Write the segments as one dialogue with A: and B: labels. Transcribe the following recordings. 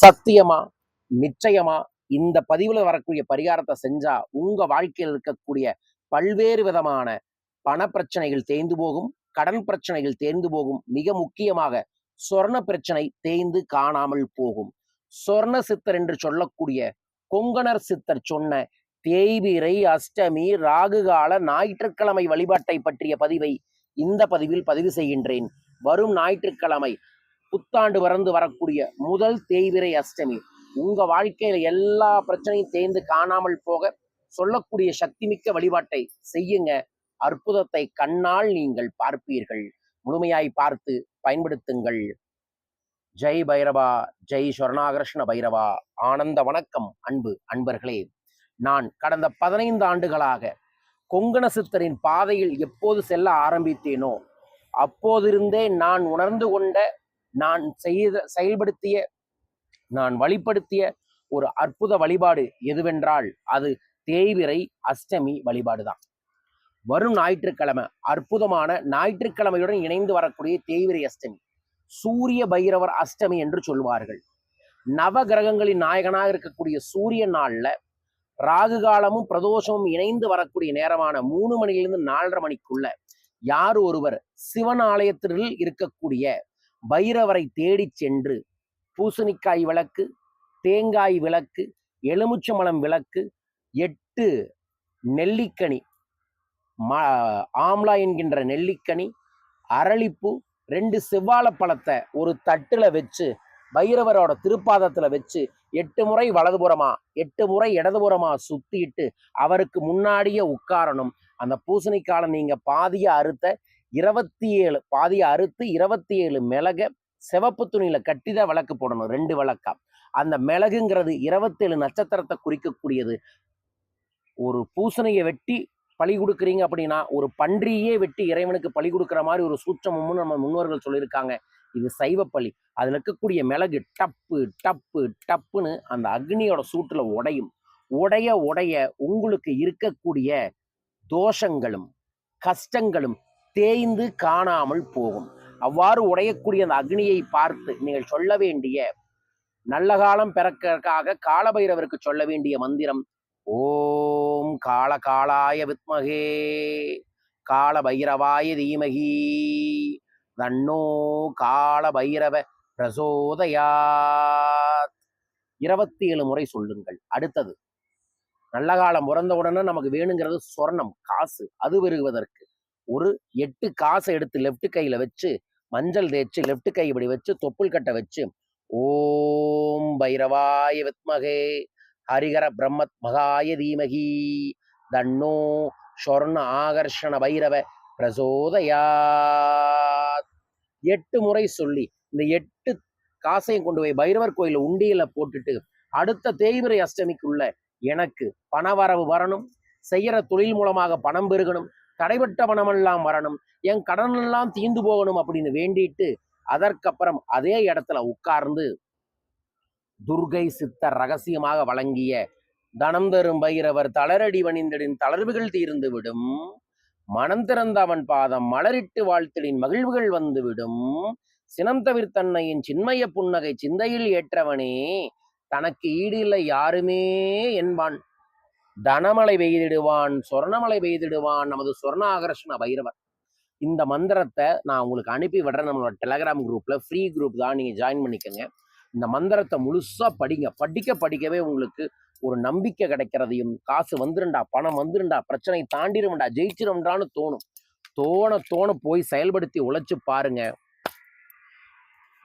A: சத்தியமா நிச்சயமா இந்த பதிவுல வரக்கூடிய பரிகாரத்தை செஞ்சா உங்க வாழ்க்கையில் இருக்கக்கூடிய பல்வேறு விதமான பண பிரச்சனைகள் தேய்ந்து போகும் கடன் பிரச்சனைகள் தேர்ந்து போகும் மிக முக்கியமாக சொர்ண பிரச்சனை தேய்ந்து காணாமல் போகும். சொர்ண சித்தர் என்று சொல்லக்கூடிய கொங்கணர் சித்தர் சொன்ன தேய்பிரை அஷ்டமி ராகுகால ஞாயிற்றுக்கிழமை வழிபாட்டை பற்றிய பதிவை இந்த பதிவில் பதிவு செய்கின்றேன். வரும் ஞாயிற்றுக்கிழமை புத்தாண்டு வறந்து வரக்கூடிய முதல் தேய்விரை அஷ்டமி. உங்க வாழ்க்கையில எல்லா பிரச்சனையும் தேர்ந்து காணாமல் போக சொல்லக்கூடிய சக்திமிக்க வழிபாட்டை செய்யுங்க. அற்புதத்தை கண்ணால் நீங்கள் பார்ப்பீர்கள். முழுமையாய் பார்த்து பயன்படுத்துங்கள். ஜெய் பைரவா ஜெய் சொர்ணாகர்ஷ்ண பைரவா. ஆனந்த வணக்கம் அன்பு அன்பர்களே. நான் கடந்த பதினைந்து ஆண்டுகளாக கொங்கண சித்தரின் பாதையில் எப்போது செல்ல ஆரம்பித்தேனோ அப்போதிருந்தே நான் உணர்ந்து கொண்ட நான் செய்த செயல்படுத்திய நான் வழிப்படுத்திய ஒரு அற்புத வழிபாடு எதுவென்றால் அது தேய்விரை அஷ்டமி வழிபாடுதான். வரும் ஞாயிற்றுக்கிழமை அற்புதமான ஞாயிற்றுக்கிழமையுடன் இணைந்து வரக்கூடிய தேய்விரை அஷ்டமி சூரிய பைரவர் அஷ்டமி என்று சொல்வார்கள். நவ கிரகங்களின் நாயகனாக இருக்கக்கூடிய சூரிய நாள்ல ராகு காலமும் பிரதோஷமும் இணைந்து வரக்கூடிய நேரமான மூணு மணியிலிருந்து நாலரை மணிக்குள்ள யார் ஒருவர் சிவன் ஆலயத்தில் இருக்கக்கூடிய பைரவரை தேடிச் சென்று பூசணிக்காய் விளக்கு தேங்காய் விளக்கு எலுமிச்சம்பழம் விளக்கு எட்டு நெல்லிக்கனி மா ஆம்லா என்கின்ற நெல்லிக்கனி அரளிப்பூ ரெண்டு செவ்வாழைப்பழத்தை ஒரு தட்டில் வச்சு பைரவரோட திருப்பாதத்தில் வச்சு எட்டு முறை வலதுபுறமா எட்டு முறை இடதுபுறமா சுத்திட்டு அவருக்கு முன்னாடியே உட்காரணும். அந்த பூசணிக்காலம் நீங்க பாதியாக அறுத்த இருபத்தி ஏழு பாதியை அறுத்து இருபத்தி ஏழு மிளக சிவப்பு துணியில கட்டி தான் விளக்கு போடணும் ரெண்டு விளக்கா. அந்த மிளகுங்கிறது இருபத்தேழு நட்சத்திரத்தை குறிக்கக்கூடியது. ஒரு பூசணியை வெட்டி பழி கொடுக்குறீங்க அப்படின்னா ஒரு பன்றியே வெட்டி இறைவனுக்கு பழி கொடுக்குற மாதிரி ஒரு சூட்சமும்னு நம்ம முன்னோர்கள் சொல்லியிருக்காங்க. இது சைவ அதில் இருக்கக்கூடிய மிளகு டப்பு டப்பு டப்புன்னு அந்த அக்னியோட சூட்டில் உடையும். உடைய உடைய உங்களுக்கு இருக்கக்கூடிய தோஷங்களும் கஷ்டங்களும் தேய்ந்து காணாமல் போகும். அவ்வாறு உடையக்கூடிய அந்த அக்னியை பார்த்து நீங்கள் சொல்ல வேண்டிய நல்ல காலம் பிறக்கிறதுக்காக காலபைரவருக்கு சொல்ல வேண்டிய மந்திரம் ஓம் கால காலாய வித்மகே கால பைரவாய தீமகி தன்னோ கால பைரவ பிரசோதயாத். இருபத்தி ஏழு முறை சொல்லுங்கள். அடுத்தது நல்ல காலம் பிறந்த உடனே நமக்கு வேணுங்கிறது சொர்ணம் காசு அது பெருகுவதற்கு ஒரு எட்டு காசை எடுத்து லெஃப்ட் கையில் வச்சு மஞ்சள் தேய்ச்சி லெஃப்ட் கை இப்படி வச்சு தொப்புள் கட்டை வச்சு ஓம் பைரவாய வித்மகே ஹரிகர பிரம்மத் மகாய தீமகி தன்னோ சொர்ண ஆகர்ஷண பைரவ பிரசோதயா எட்டு முறை சொல்லி இந்த எட்டு காசையும் கொண்டு போய் பைரவர் கோயில உண்டியல போட்டுட்டு அடுத்த தேய்பிரை அஷ்டமிக்குள்ள எனக்கு பணவரவு வரணும் செய்யற தொழில் மூலமாக பணம் பெருகணும் தடைபட்ட பணமெல்லாம் வரணும். என் கடன் எல்லாம் தீந்து போகணும் அப்படின்னு வேண்டிட்டு அதற்கப்புறம் அதே இடத்துல உட்கார்ந்து துர்கை சித்தர் ரகசியமாக வழங்கிய தனம் தரும் பைரவர் தளரடி வணிந்தடின் தளர்வுகள் தீர்ந்து விடும். மனம் திறந்த அவன் பாதம் மலரிட்டு வாழ்த்திடின் மகிழ்வுகள் வந்துவிடும் சினம் தவிர்த்தன்னையின் சின்மய புன்னகை சிந்தையில் ஏற்றவனே தனக்கு ஈடு இல்லை யாருமே என்பான். தனமலை பெய்திடுவான் சொர்ணமலை பெய்திடுவான் நமது சொர்ணாகர்ஷண பைரவர். இந்த மந்திரத்தை நான் உங்களுக்கு அனுப்பி விடுறேன். நம்மளோட டெலகிராம் குரூப்பில் ஃப்ரீ குரூப் தான் நீங்கள் ஜாயின் பண்ணிக்கோங்க. இந்த மந்திரத்தை முழுசாக படிங்க. படிக்க படிக்கவே உங்களுக்கு ஒரு நம்பிக்கை கிடைக்கிறதையும் காசு வந்துருண்டா பணம் வந்துருண்டா பிரச்சனை தாண்டிடும்டா ஜெயிச்சிரும்டான்னு தோணும். தோண தோண போய் செயல்படுத்தி உழைச்சி பாருங்க.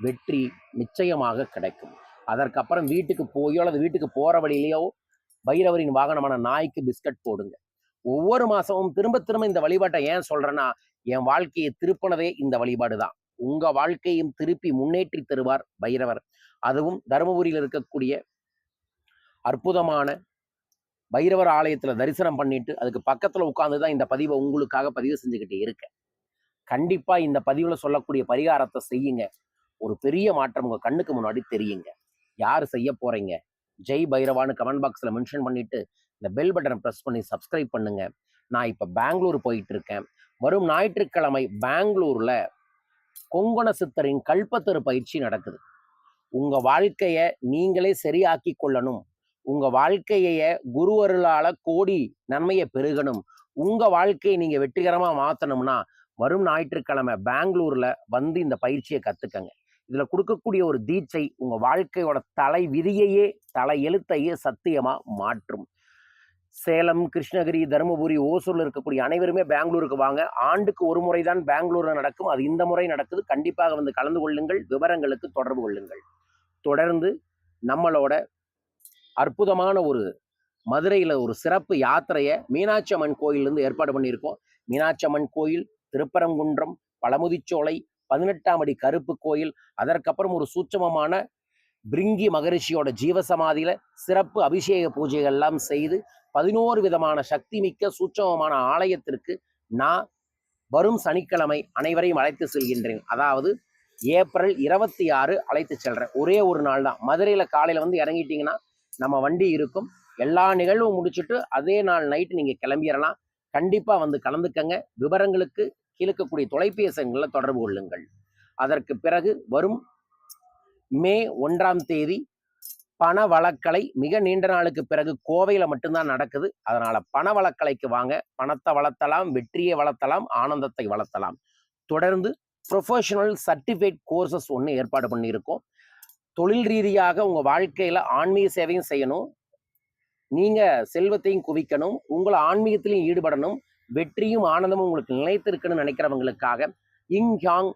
A: வெற்றி நிச்சயமாக கிடைக்கும். அதற்கப்புறம் வீட்டுக்கு போயோ அல்லது வீட்டுக்கு போகிற வழியிலேயோ பைரவரின் வாகனமான நாய்க்கு பிஸ்கட் போடுங்க. ஒவ்வொரு மாசமும் திரும்ப திரும்ப இந்த வழிபாட்டை ஏன் சொல்றேன்னா என் வாழ்க்கையை திருப்பினதே இந்த வழிபாடு தான் உங்க வாழ்க்கையும் திருப்பி முன்னேற்றி தருவார் பைரவர். அதுவும் தருமபுரியில் இருக்கக்கூடிய அற்புதமான பைரவர் ஆலயத்துல தரிசனம் பண்ணிட்டு அதுக்கு பக்கத்துல உட்கார்ந்து தான் இந்த பதிவை உங்களுக்காக பதிவு செஞ்சுக்கிட்டு இருக்கேன். கண்டிப்பா இந்த பதிவுல சொல்லக்கூடிய பரிகாரத்தை செய்யுங்க. ஒரு பெரிய மாற்றம் உங்க கண்ணுக்கு முன்னாடி தெரியுங்க. யார் செய்ய போறீங்க? ஜெய் பைரவான்னு கமெண்ட் பாக்ஸில் மென்ஷன் பண்ணிட்டு இந்த பெல் பட்டனை ப்ரெஸ் பண்ணி சப்ஸ்கிரைப் பண்ணுங்கள் நான் இப்போ பெங்களூர் போயிட்டு இருக்கேன் வரும் ஞாயிற்றுக்கிழமை பெங்களூரில் கொங்கண சித்தரின் கல்பத்தரு பயிற்சி நடக்குது. உங்கள் வாழ்க்கையை நீங்களே சரியாக்கி கொள்ளணும். உங்கள் வாழ்க்கையை குருவருளால் கோடி நன்மையை பெருகணும். உங்கள் வாழ்க்கையை நீங்கள் வெற்றிகரமாக மாற்றணும்னா வரும் ஞாயிற்றுக்கிழமை பெங்களூரில் வந்து இந்த பயிற்சியை கற்றுக்கங்க இதில் கொடுக்கக்கூடிய ஒரு தீட்சை உங்கள் வாழ்க்கையோட தலை விதியையே தலை எழுத்தையே சத்தியமாக மாற்றும். சேலம் கிருஷ்ணகிரி தருமபுரி ஓசூரில் இருக்கக்கூடிய அனைவருமே பெங்களூருக்கு வாங்க. ஆண்டுக்கு ஒரு முறை தான் பெங்களூரில் நடக்கும். அது இந்த முறை நடக்குது. கண்டிப்பாக வந்து கலந்து கொள்ளுங்கள். விவரங்களுக்கு தொடர்பு கொள்ளுங்கள். தொடர்ந்து நம்மளோட அற்புதமான ஒரு மதுரையில் ஒரு சிறப்பு யாத்திரையை மீனாட்சி அம்மன் கோயிலிருந்து ஏற்பாடு பண்ணியிருக்கோம். மீனாட்சி அம்மன் கோயில் திருப்பரங்குன்றம் பழமுதிச்சோலை பதினெட்டாம் அடி கருப்பு கோயில் அதற்கப்புறம் ஒரு சூட்சமமான பிரிங்கி மகரிஷியோட ஜீவசமாதியில சிறப்பு அபிஷேக பூஜைகள் எல்லாம் செய்து பதினோரு விதமான சக்தி மிக்க சூட்சமமான ஆலயத்திற்கு நான் வரும் சனிக்கிழமை அனைவரையும் அழைத்து செல்கின்றேன். அதாவது ஏப்ரல் இருபத்தி ஆறு அழைத்து செல்றேன். ஒரே ஒரு நாள் தான். மதுரையில காலையில வந்து இறங்கிட்டீங்கன்னா நம்ம வண்டி இருக்கும். எல்லா நிகழ்வும் முடிச்சுட்டு அதே நாள் நைட்டு நீங்க கிளம்பிடலாம் கண்டிப்பா வந்து கலந்துக்கங்க. விவரங்களுக்கு கீழக்கக்கூடிய தொலைபேசி எண்களில் தொடர்பு கொள்ளுங்கள். அதற்கு பிறகு வரும் மே ஒன்றாம் தேதி பண வழக்கலை மிக நீண்ட நாளுக்கு பிறகு கோவையில் மட்டும்தான் நடக்குது. அதனால பண வழக்கலைக்கு வாங்க. பணத்தை வளர்த்தலாம் வெற்றியை வளர்த்தலாம் ஆனந்தத்தை வளர்த்தலாம். தொடர்ந்து ப்ரொஃபஷனல் சர்டிஃபிகேட் கோர்சஸ் ஒன்று ஏற்பாடு பண்ணியிருக்கோம். தொழில் ரீதியாக உங்கள் வாழ்க்கையில ஆன்மீக சேவையும் செய்யணும். நீங்கள் செல்வத்தையும் குவிக்கணும். உங்களை ஆன்மீகத்திலையும் ஈடுபடணும். வெற்றியும் ஆனந்தமும் உங்களுக்கு நிலைத்திருக்குன்னு நினைக்கிறவங்களுக்காக yin yang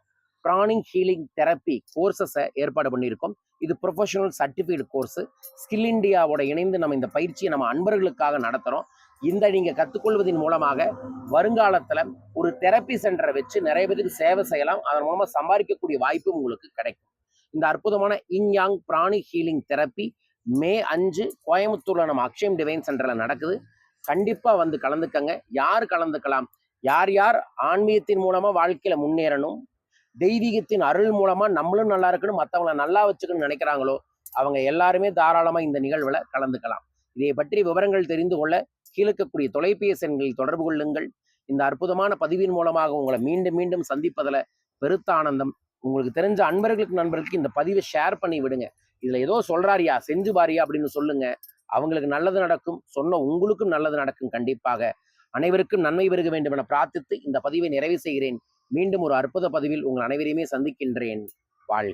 A: pranic healing therapy கோர்சஸை ஏற்பாடு பண்ணியிருக்கோம். இது ப்ரொஃபஷனல் சர்டிஃபிகேட் கோர்ஸ் ஸ்கில் இண்டியாவோட இணைந்து நம்ம இந்த பயிற்சியை நம்ம அன்பர்களுக்காக நடத்துகிறோம் இந்த நீங்கள் கற்றுக்கொள்வதன் மூலமாக வருங்காலத்தில் ஒரு தெரப்பி சென்டரை வச்சு நிறைய பேருக்கு சேவை செய்யலாம். அதன் மூலமாக சம்பாதிக்கக்கூடிய வாய்ப்பும் உங்களுக்கு கிடைக்கும். இந்த அற்புதமான இங் யாங் பிராணி ஹீலிங் தெரப்பி மே அஞ்சு கோயம்புத்தூரில் நம்ம அக்ஷயம் டிவைன் சென்டரில் நடக்குது. கண்டிப்பா வந்து கலந்துக்கங்க. யார் கலந்துக்கலாம்? யார் யார் ஆன்மீகத்தின் மூலமா வாழ்க்கையில முன்னேறணும்? தெய்வீகத்தின் அருள் மூலமா நம்மளும் நல்லா இருக்கணும் மற்றவங்கள நல்லா வச்சுக்கணும்னு நினைக்கிறாங்களோ அவங்க எல்லாருமே தாராளமா இந்த நிகழ்வுல கலந்துக்கலாம். இதை பற்றி விவரங்கள் தெரிந்து கொள்ள கீழக்கக்கூடிய தொலைபேசி எண்களில் தொடர்பு கொள்ளுங்கள். இந்த அற்புதமான பதிவின் மூலமாக உங்களை மீண்டும் மீண்டும் சந்திப்பதில் பெருத்த ஆனந்தம். உங்களுக்கு தெரிஞ்ச அன்பர்களுக்கு நண்பர்களுக்கு இந்த பதிவை ஷேர் பண்ணி விடுங்க. இதுல ஏதோ சொல்கிறாரியா செஞ்சு பாரியா அப்படின்னு சொல்லுங்க. அவங்களுக்கு நல்லது நடக்கும் சொன்ன உங்களுக்கும் நல்லது நடக்கும் கண்டிப்பாக. அனைவருக்கும் நன்மை பெருக வேண்டும் என பிரார்த்தித்து இந்த பதிவை நிறைவு செய்கிறேன். மீண்டும் ஒரு அற்புத பதிவில் உங்கள் அனைவரையுமே சந்திக்கின்றேன். வாழ்